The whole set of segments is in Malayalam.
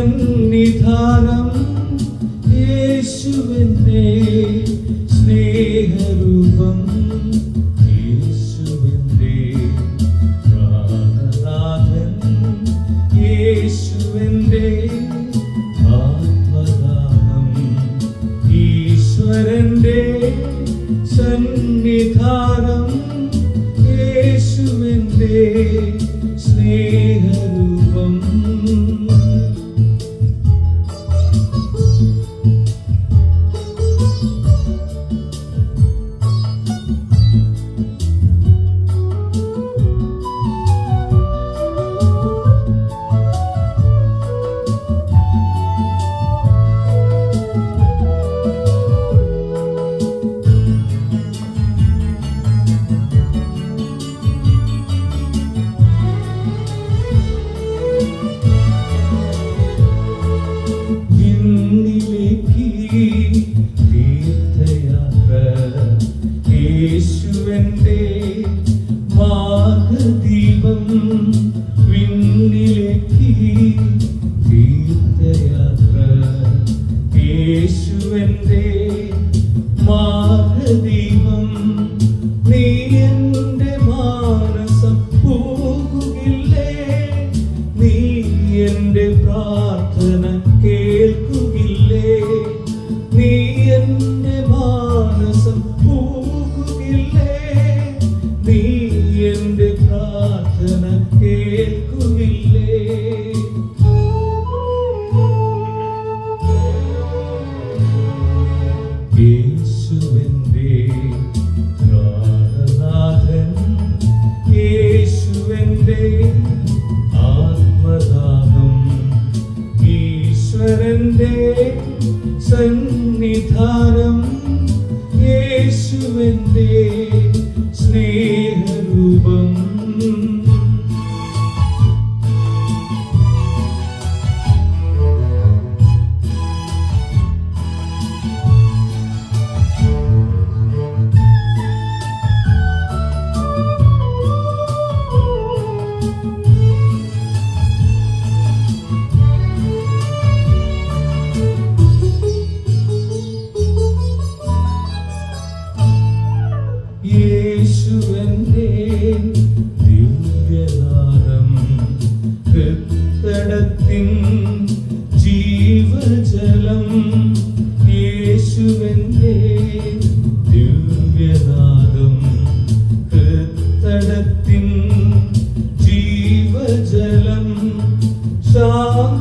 സന്നിധാനം യേശുവിന്റെ സ്നേഹരൂപം യേശുവിന്റെ പ്രാണനാഥൻ യേശുവിന്റെ ആത്മദാനം ഈശ്വരന്റെ സന്നിധാനം യേശുവിന്റെ സ്നേഹരൂപം. പ്രാർത്ഥന കേൾക്കുകില്ലേ? നീ എന്റെ മാനസം പോകുകില്ലേ നീ എന്റെ പ്രാർത്ഥന സന്നിധാനം യേശുവിന്റെ സ്നേഹരൂപം.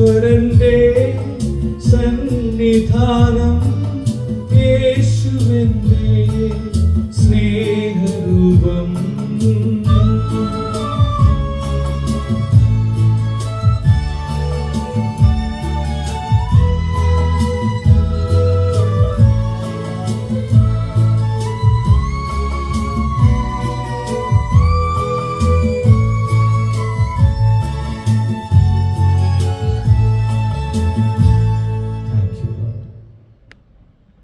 ഈശ്വരന്റെ സന്നിധാനം യേശുവിൻ